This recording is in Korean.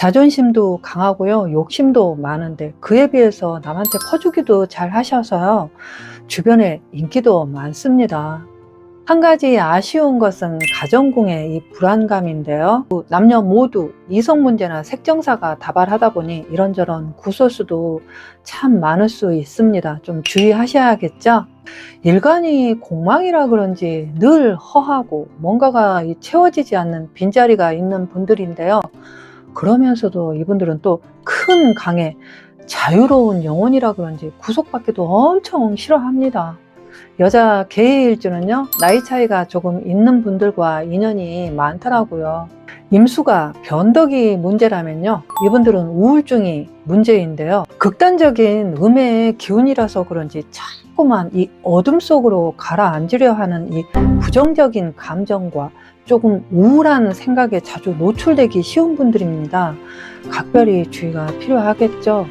자존심도 강하고요. 욕심도 많은데 그에 비해서 남한테 퍼주기도 잘 하셔서요. 주변에 인기도 많습니다. 한 가지 아쉬운 것은 가정궁의 이 불안감인데요. 남녀 모두 이성 문제나 색정사가 다발하다 보니 이런저런 구설수도 참 많을 수 있습니다. 좀 주의하셔야겠죠? 일간이 공망이라 그런지 늘 허하고 뭔가가 이 채워지지 않는 빈자리가 있는 분들인데요. 그러면서도 이분들은 또 큰 강에 자유로운 영혼이라 그런지 구속받기도 엄청 싫어합니다. 여자 개의 일주는요, 나이 차이가 조금 있는 분들과 인연이 많더라고요. 임수가 변덕이 문제라면요, 이분들은 우울증이 문제인데요. 극단적인 음해의 기운이라서 그런지 자꾸만 이 어둠 속으로 가라앉으려 하는 이 부정적인 감정과 조금 우울한 생각에 자주 노출되기 쉬운 분들입니다. 각별히 주의가 필요하겠죠.